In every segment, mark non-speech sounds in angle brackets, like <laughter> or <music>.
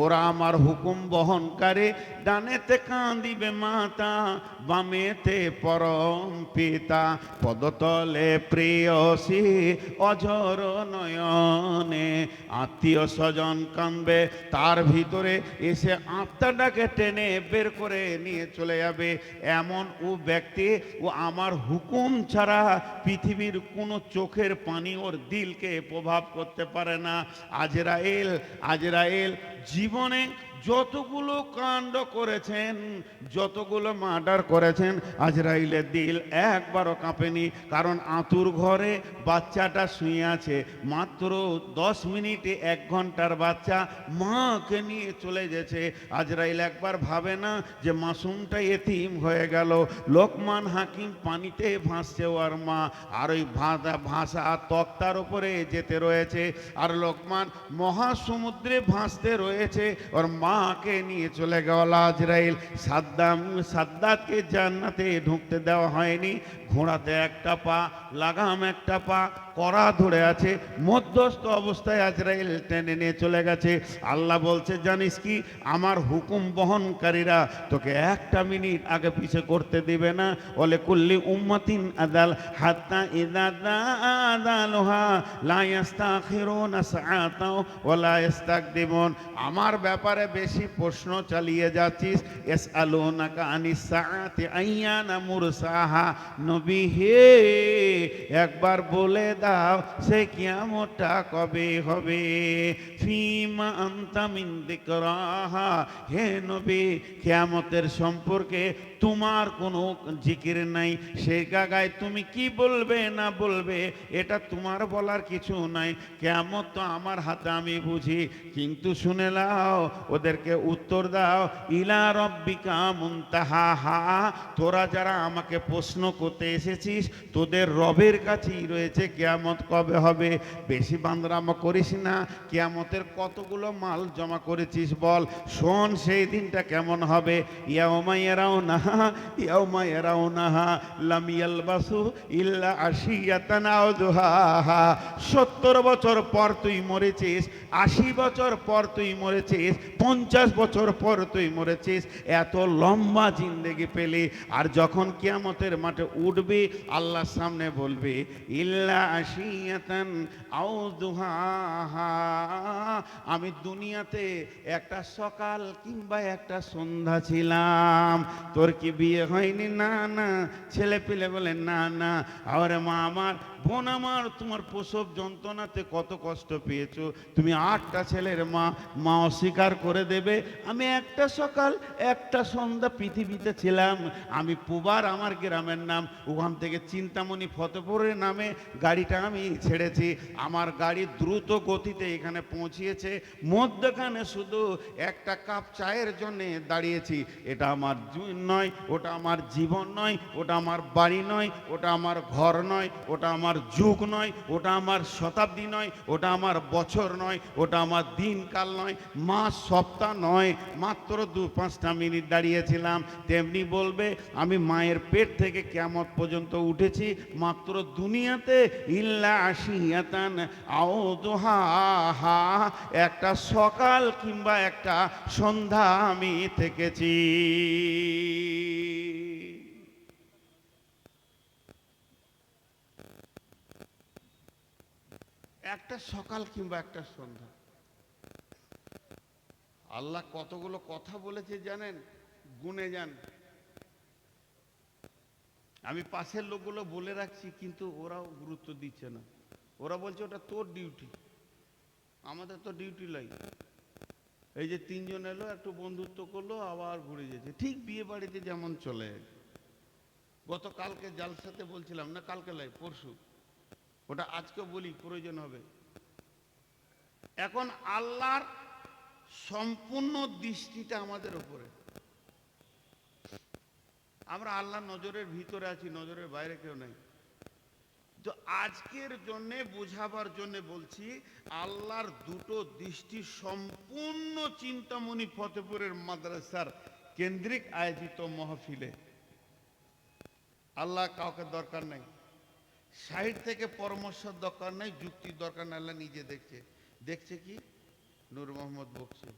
ওরা আমার হুকুম বহন করে, ডানেতে কাঁদিবে মাতা, বামেতে পরম পিতা। পদতলে প্রিয়সী অজর নয়নে আত্মীয় স্বজন কাঁদবে। তার ভিতরে এসে আত্মাটাকে টেনে বের করে নিয়ে চলে যাবে। এমন ও ব্যক্তি ও আমার হুকুম ছাড়া পৃথিবীর কোনো চোখের পানি ওর দিলকে প্রভাব করতে পারে না। আজরাইল আজরাইল জীবনে যতগুলো কাণ্ড করেছেন, যতগুলো মার্ডার করেছেন, আজরাইলের দিল একবারও কাঁপেনি, কারণ আতুর ঘরে বাচ্চাটা শুয়ে আছে। মাত্র দশ মিনিটে এক ঘণ্টার বাচ্চা মাকে নিয়ে চলে গেছে। আজরাইল একবার ভাবে না যে মাসুমটা এতিম হয়ে গেল। লোকমান হাকিম পানিতে ভাসছে ওর মা, আর ওই ভাষা ভাষা তক্তার উপরে যেতে রয়েছে। আর লোকমান মহাসমুদ্রে ভাসতে রয়েছে। ওর মাকে নিয়ে চলে গেল আজরাইল। সাদ্দাম, সাদ্দাতকে জান্নাতে ঢুকতে দেওয়া হয়নি। ঘোড়াতে একটা পা, লাগাম একটা পা কড়া ধরে আছে, মধ্যস্থ অবস্থায় আজরাইল টেনে নিয়ে চলে গেছে। আল্লাহ বলছে, জানিস কি, আমার হুকুম বহনকারীরা তোকে একটা মিনিট আগে পিছে করতে দিবে না। বলে কুল্লি উম্মাতিন আদাল হাত্তা ইদাদা আদালহা লা ইয়াস্তাখিরুনা সাআতাও ওয়া ইস্তাকদিমুন আমার ব্যাপারে বেশি প্রশ্ন চালিয়ে যাচ্ছিস। এস আলো ইয়াসআলুনাকা আনিস সাআতি আইয়ানা মুরসাহা। নবী হে, একবার বলে দাও সে কিয়ামতটা কবে হবে? ফিমা আনতা মিন যিকরাহা। হে নবী কিয়ামতের সম্পর্কে তোমার কোনো জিকির নাই। সেই জায়গায় তুমি কি বলবে না বলবে, এটা তোমার বলার কিছু নাই। কেমন তো আমার হাতে, আমি বুঝি। কিন্তু শুনে লাও ওদেরকে উত্তর দাও। ইলা রব্বিকা মুনতাহা, হা, তোরা যারা আমাকে প্রশ্ন করতে এসেছিস, তোদের রবের কাছেই রয়েছে, কেয়ামত কবে হবে? বেশি বান্দরামা করিস না, কেয়ামতের কতগুলো মাল জমা করেছিস বল। শোন, সেই দিনটা কেমন হবে। ইয়াওমা এরাও না ইয়াওমা এরাও না লাম ইয়ালবাসু ইল্লা আশিয়াতান আও দুহাহা সত্তর বছর পর তুই মরেছিস, আশি বছর পর তুই মরেছিস, পঞ্চাশ বছর পর তুই মরেছিস, এত লম্বা জিন্দেগি পেলি। আর যখন কিয়ামতের মাঠে উঠবি, আল্লাহর সামনে বলবি, ইল্লা আশিয়াতান আও দুহাহা। আমি দুনিয়াতে একটা সকাল কিংবা একটা সন্ধ্যা ছিলাম। তোর কি বিয়ে হয়নি? না না। ছেলে পিলে বলে না না। আর মা আমার বোন আমার, তোমার প্রসব যন্ত্রণাতে কত কষ্ট পেয়েছ? তুমি আটটা ছেলের মা মা অস্বীকার করে দেবে, আমি একটা সকাল, একটা সন্ধ্যা পৃথিবীতে ছিলাম। আমি পুবার আমার গ্রামের নাম, ওখান থেকে চিন্তামণি ফতেপুরের নামে গাড়িটা আমি ছেড়েছি। আমার গাড়ি দ্রুত গতিতে এখানে পৌঁছিয়েছে। মধ্যখানে শুধু একটা কাপ চায়ের জন্যে দাঁড়িয়েছি। এটা আমার নয়, ওটা আমার জীবন নয়, ওটা আমার বাড়ি নয়, ওটা আমার ঘর নয়, ওটা আমার যুগ নয়, ওটা আমার শতাব্দী নয়, ওটা আমার বছর নয়, ওটা আমার দিনকাল নয় মাস সপ্তাহ নয়, মাত্র দু পাঁচটা মিনিট দাঁড়িয়েছিলাম। তেমনি বলবে, আমি মায়ের পেট থেকে কেমন পর্যন্ত উঠেছি, মাত্র দুনিয়াতে ইল্লা আশিয়াতান আও দোহা একটা সকাল কিংবা একটা সন্ধ্যা আমি থেকেছি। একটা সকাল কিংবা একটা সন্ধ্যা। আল্লাহ কতগুলো কথা বলেছে জানেন? গুনে যান। আমি পাশের লোকগুলো বলে রাখছি, কিন্তু ওরাও গুরুত্ব দিচ্ছে না। ওরা বলছে, ওটা তোর ডিউটি। আমাদের তো ডিউটি লাই। এই যে তিনজন এলো, একটু বন্ধুত্ব করল, আবার ঘুরে যেতে ঠিক বিয়ে বাড়িতে যেমন চলে। গতকালকে জালসাতে বলছিলাম, না, কালকে লাই, পরশু। ওটা আজকে বলি, প্রয়োজন হবে। এখন আল্লাহর সম্পূর্ণ দৃষ্টিটা আমাদের উপরে। আমরা আল্লাহ নজরের ভিতরে আছি, নজরের বাইরে কেউ নাই। তো আজকের জন্যে, বোঝাবার জন্য বলছি, আল্লাহর দুটো দৃষ্টি সম্পূর্ণ চিন্তামণি ফতেপুরের মাদ্রাসার কেন্দ্রিক আয়োজিত মহফিলে। আল্লাহ কাউকে দরকার নাই। সাইড থেকে পরামর্শ দরকার নাই যুক্তির দরকার নাই, আল্লাহ নিজে দেখছে। দেখছে কি? নূর মোহাম্মদ বকছে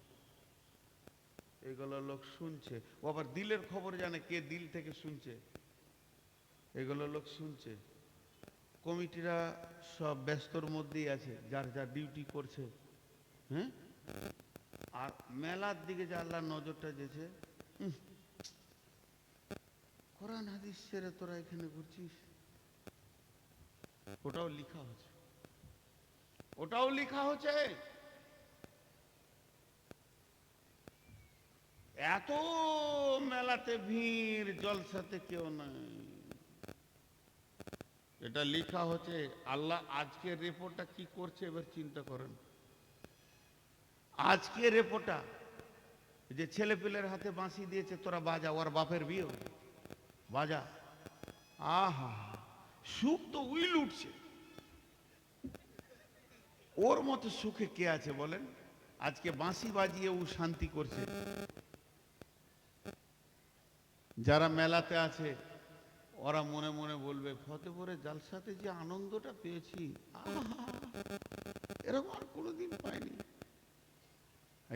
এগুলো লোক শুনছে। ও আবার দিলের খবর জানে কে দিল থেকে শুনছে। এগুলো লোক শুনছে। কমিটিরা সব ব্যস্তর মধ্যেই আছে, যার যার ডিউটি করছে। হ্যাঁ? আর মেলার দিকে যে আল্লাহ নজরটা যেছে কোরআন হাদিস ছেড়ে তোরা এখানে ঘুরছিস? ওটাও লিখা হচ্ছে। ওটাও লেখা হচ্ছে। এত মেলাতে ভিড়, জলসাতে কেউ নাই। এটা লেখা হচ্ছে, আল্লাহ আজকের রিপোর্টটা কি করছে এবার চিন্তা করেন। আজকে রেপোটা যে ছেলে পেলের হাতে বাঁশি দিয়েছে, তোরা বাজা, ওর বাপের বিয়ে বাজা। আহা। সুখ তো উইল উঠছে। ওর মতো সুখে কে আছে বলেন? আজকে বাঁশি বাজিয়ে ও শান্তি করছে। যারা মেলাতে আছে, ওরা মনে মনে বলবে ফতেপুরে জালসাতে যে আনন্দটা পেয়েছি এরকম আর কোনোদিন পাইনি।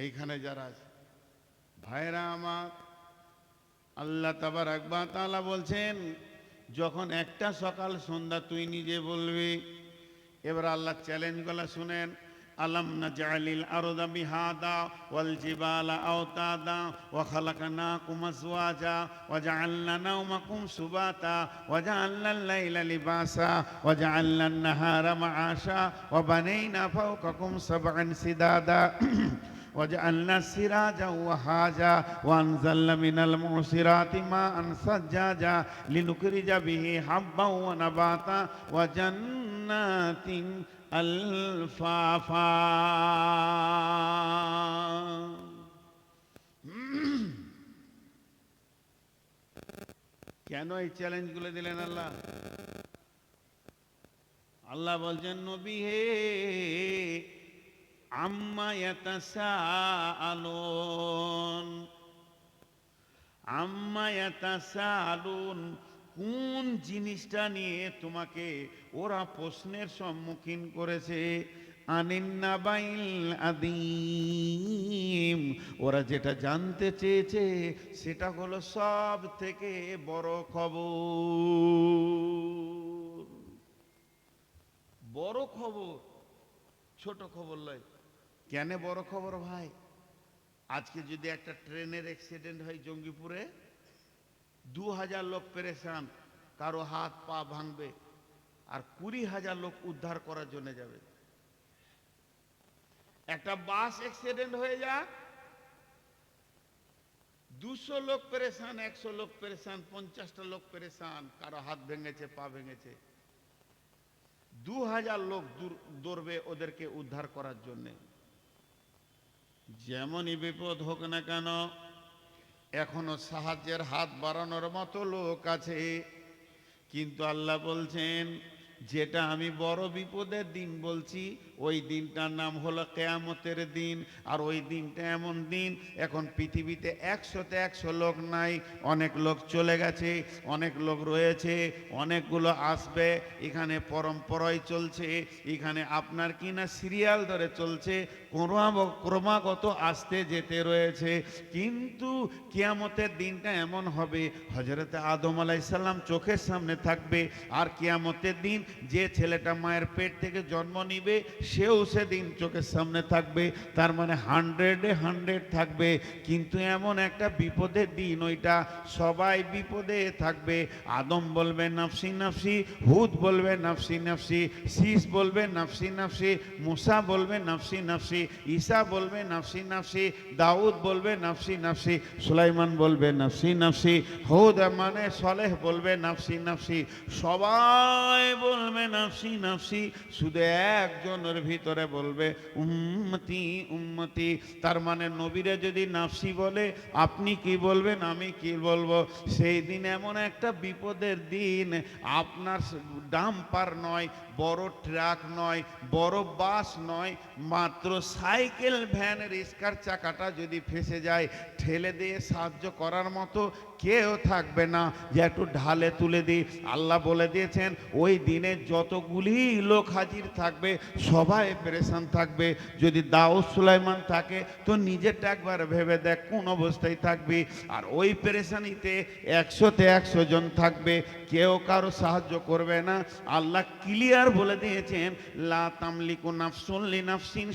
এইখানে যারা আছে, ভাইরা আমার, আল্লাহ তাবার আকবা তালা বলছেন যখন একটা সকাল সন্ধ্যা, তুই নিজে বলবি। এবার আল্লাহ চ্যালেঞ্জগুলা শুনেন। আলম না জালিল আরদা বিহাদা ওয়াল জিবালা আওতাদা ওয়া খালাকনাকুম আজওয়াজা ওয়া জাআলনা নাওমাকুম সুবাতা ওয়া জাআলনা আল-লাইলা লিবাসা ওয়া জাআলনা আন-নাহারা মাআশা ওয়া বানাইনা ফাওকাকুম সাবআন সিদাদা। وجعلنا سراجا وهاجا وانزلنا من المعصرات ماء ثجاجا لنخرج به حبا ونباتا وجنات الفافا <clears throat> কেন এই চ্যালেঞ্জগুলো দিলেন আল্লাহ আল্লাহ বলছেন নবী হে আম্মা ইয়াতাসাআলুন। আম্মা ইয়াতাসাআলুন, কোন জিনিসটা নিয়ে তোমাকে ওরা প্রশ্নের সম্মুখীন করেছে? আদিম। ওরা যেটা জানতে চেয়েছে, সেটা হলো সব থেকে বড় খবর। বড় খবর, ছোট খবর লয় কেন বড় খবর ভাই? আজকে যদি একটা ট্রেনের অ্যাক্সিডেন্ট হয় জঙ্গিপুরে দু হাজার লোক পেরেশান, কারও হাত পা ভাঙবে, আর কুড়ি হাজার লোক উদ্ধার করার জন্য যাবে। একটা বাস অ্যাক্সিডেন্ট হয়ে যাক, দুশো লোক পেরেশান, একশো লোক পেরেশান, পঞ্চাশটা লোক পেরেশান, কারও হাত ভেঙেছে, পা ভেঙেছে। দু হাজার লোক দৌড়বে ওদেরকে উদ্ধার করার জন্যে। যেমনই বিপদ হোক না কেন, এখনও সাহায্যের হাত বাড়ানোর মতো লোক আছে। কিন্তু আল্লাহ বলছেন, যেটা আমি বড় বিপদের দিন বলছি, ওই দিনটার নাম হলো কেয়ামতের দিন। আর ওই দিনটা এমন দিন, এখন পৃথিবীতে একশোতে একশো লোক নাই, অনেক লোক চলে গেছে, অনেক লোক রয়েছে, অনেকগুলো আসবে, এখানে পরম্পরায় চলছে, এখানে আপনার কিনা সিরিয়াল ধরে চলছে ক্রমাগত আসতে যেতে রয়েছে। কিন্তু কিয়ামতের দিনটা এমন হবে হজরত আদম আলাইসাল্লাম চোখের সামনে থাকবে, আর কিয়ামতের দিন যে ছেলেটা মায়ের পেট থেকে জন্ম নিবে, সেও সেদিন চোখের সামনে থাকবে। তার মানে হান্ড্রেডে হান্ড্রেড থাকবে। কিন্তু এমন একটা বিপদের দিন ওইটা, সবাই বিপদে থাকবে। আদম বলবে, নাফসি নাফসি। হুদ বলবে, নাফসি নাফসি। শীষ বলবে, নাফসি নাফসি। মুসা বলবে, নাফসি নাফসি। ঈসা বলবে, নাফসি নাফসি, দাউদ বলবে, নাফসি নাফসি, সুলাইমান বলবে, নাফসি নাফসি, হুদ মানে সলেহ বলবে, নাফসি নাফসি, সবাই বলবে, নাফসি নাফসি, শুধু একজনের ভিতরে বলবে, উম্মতি উম্মতি, তার মানে নবীরে যদি নাফসি বলে, আপনি কি বলবেন, আমি কি বলব? সেই দিন এমন একটা বিপদের দিন, আপনার ডাম্পার নয়, বড় ট্রাক নয়, বড় বাস নয়, মাত্র সাইকেল ভ্যান রিস্কার চাকাটা যদি ফেসে যায়, ঠেলে দিয়ে সাহায্য করার মতো কেউ থাকবে না। যে একটু ঢালে তুলে দিই। আল্লাহ বলে দিয়েছেন, ওই দিনে যতগুলি লোক হাজির থাকবে, সবাই পেরেশান থাকবে। যদি দাউদ সুলাইমান থাকে, তো নিজেরটা একবার ভেবে দেখ, কোন অবস্থায় থাকবি। আর ওই পেরেশানিতে একশোতে একশো জন থাকবে। কেউ কারও সাহায্য করবে না। আল্লাহ ক্লিয়ার বলে দিয়েছেন, লা তামলিকু নাফসুন লিনাফসিন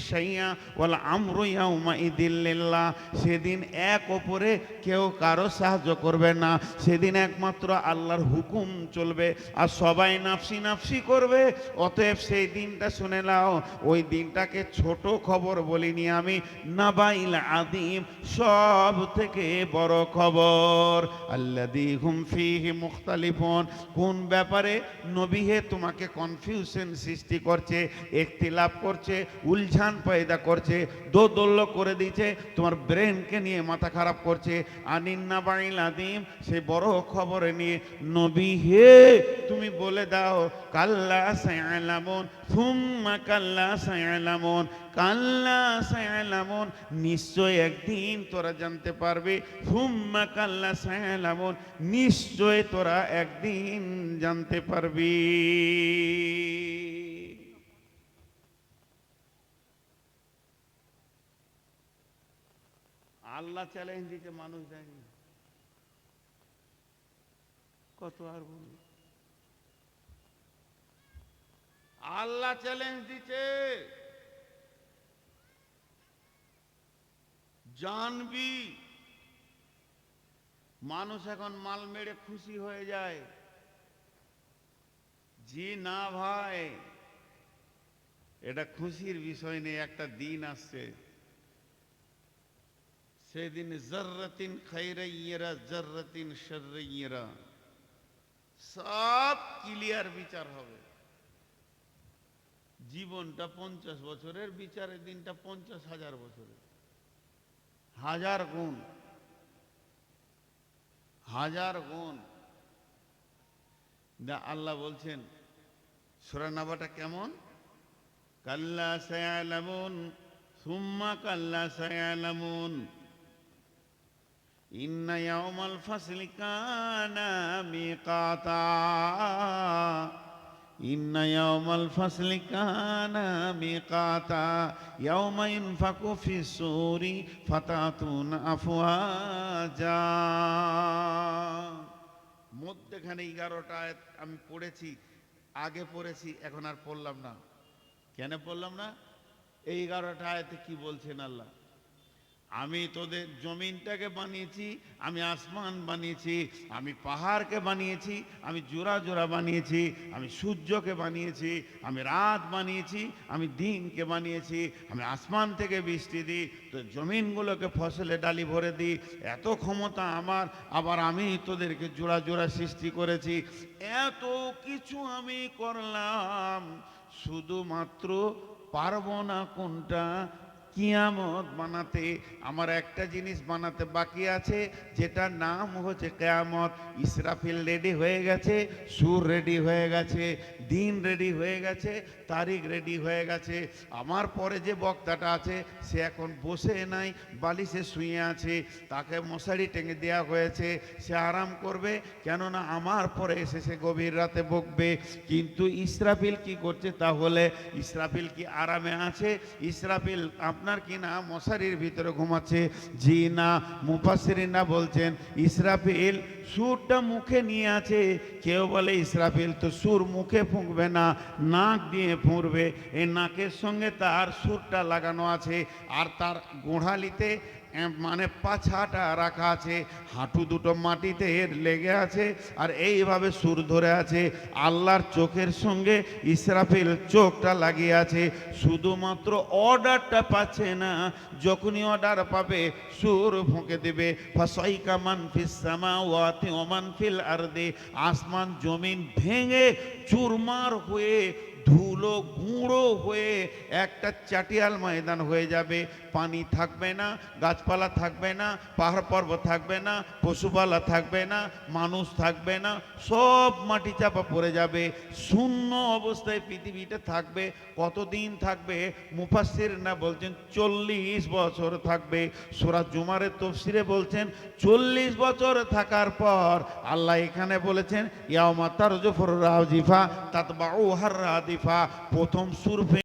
শাইয়া ওয়াল আমরু ইয়াউমা ইদিল্লিল্লাহ সেদিন এক ওপরে কেউ কারও সাহায্য করবে না, সেদিন একমাত্র আল্লাহর হুকুম চলবে, আর সবাই নাফসি নাফসি করবে, অতএব সেই দিনটা শুনে নাও, ওই দিনটাকে ছোট খবর বলিনি আমি, নাবাইল আদিম সব থেকে বড় খবর। আল্লাদি হুম ফিহি মুখতালিফুন, কোন ব্যাপারে নবীহে তোমাকে কনফিউশন সৃষ্টি করছে, একতিলাপ করছে, উলঝান পয়দা করছে, দোদল্য করে দিচ্ছে তোমার ব্রেনকে নিয়ে মাথা খারাপ করছে। আনিন্না বাইল আদিম সেই বড় খবরে নিয়ে, নবী হে, তুমি বলে দাও, কাল্লা সায়ালামুন থুম্মা কাল্লা সায়ালামুন কাল্লা সায়ালামুন, নিশ্চয় একদিন তোরা জানতে পারবে থুম্মা কাল্লা সায়ালামুন, নিশ্চয় তোরা একদিন জানতে পারবি। আল্লাহ চ্যালেঞ্জ দিতে মানুষ দেয়নি। কত আর বলব? আল্লাহ চ্যালেঞ্জ দিচ্ছে জানবি, মানুষ এখন মাল মেরে খুশি হয়ে যায়। জি না ভাই, এটা খুশির বিষয় নেই, একটা দিন আসছে। সেদিন জর্রতিন খৈরাইয়েরা জর্রতিন শর্রাইয়েরা। সব ক্লিয়ার বিচার হবে। জীবনটা পঞ্চাশ বছরের, বিচারের দিনটা পঞ্চাশ হাজার বছরের। হাজার গুণ। হাজার গুণ। আল্লাহ বলছেন সুরানাবাটা কেমন? কাল্লা সায়ালামুন, সুম্মা কাল্লা সায়ালামুন। إن يوم الفصل كان ميقاتا إن يوم الفصل كان ميقاتا يوم ينفق في السور فتاتون أفواجا মধ্যখানে এগারোটা আয়াত আমি পড়েছি আগে পড়েছি এখন আর পড়লাম না কেন পড়লাম না এই এগারোটা আয়াতে কি বলছেন আল্লাহ আমি তোদের জমিনটাকে বানিয়েছি, আমি আসমান বানিয়েছি, আমি পাহাড়কে বানিয়েছি, আমি জোড়া জোড়া বানিয়েছি, আমি সূর্যকে বানিয়েছি, আমি রাত বানিয়েছি, আমি দিনকে বানিয়েছি, আমি আসমান থেকে বৃষ্টি দিই তো জমিনগুলোকে ফসলে ডালি ভরে দিই, এত ক্ষমতা আমার, আবার আমি তোদেরকে জোড়া জোড়া সৃষ্টি করেছি, এত কিছু আমি করলাম, শুধুমাত্র পারব না কোনটা কিয়ামত বানাতে, আমার একটা জিনিস বানাতে বাকি আছে যেটা নাম হচ্ছে কেয়ামত। ইসরাফিল রেডি হয়ে গেছে, সুর রেডি হয়ে গেছে, দিন রেডি হয়ে গেছে, তারিখ রেডি হয়ে গেছে। আমার পরে যে বক্তাটা আছে, সে এখন বসে নাই, বালিশে শুয়ে আছে, তাকে মশারি টেঙে দেওয়া হয়েছে, সে আরাম করবে, কেননা আমার পরে এসে সে গভীর রাতে বকবে। কিন্তু ইসরাফিল কি করছে তাহলে? ইসরাফিল কি আরামে আছে? ইসরাফিল আপনার কি না মশারির ভিতরে ঘুমাচ্ছে? জি না মুফাসিরিনা বলছেন ইসরাফিল সুরটা মুখে নিয়ে আছে। কেউ বলে, ইসরাফিল তো সুর মুখে ফুঁকবে না, নাক দিয়ে ফুঁড়বে। এই নাকের সঙ্গে তার সুরটা লাগানো আছে আর তার গোড়ালিতে মানে পাছাটা রাখা আছে। হাঁটু দুটো মাটিতে এর লেগে আছে আর এইভাবে সুর ধরে আছে। আল্লাহর চোখের সঙ্গে ইসরাফিল চোখটা লাগিয়ে আছে। শুধুমাত্র অর্ডারটা পাচ্ছে না, যখনই অর্ডার পাবে, সুর ফুঁকে দেবে। ফাসাইকা মান ওয়া মান ফিল আরদি আসমান জমিন ভেঙে চুরমার হয়ে ধুলো গুঁড়ো হয়ে একটা চাটিয়াল ময়দান হয়ে যাবে। পানি থাকবে না, গাছপালা থাকবে না, পাহাড় পর্বত থাকবে না, পশুপালা থাকবে না, মানুষ থাকবে না, সব মাটি চাপা পড়ে যাবে। শূন্য অবস্থায় পৃথিবীটা থাকবে। কতদিন থাকবে? মুফাসির না বলছেন চল্লিশ বছর থাকবে। সুরা জুমারের তফসিরে বলছেন চল্লিশ বছর থাকার পর আল্লাহ এখানে বলেছেন ইয়ামা তারজফর রাজিফা তাতবাউ হার রাদিফা প্রথম সুর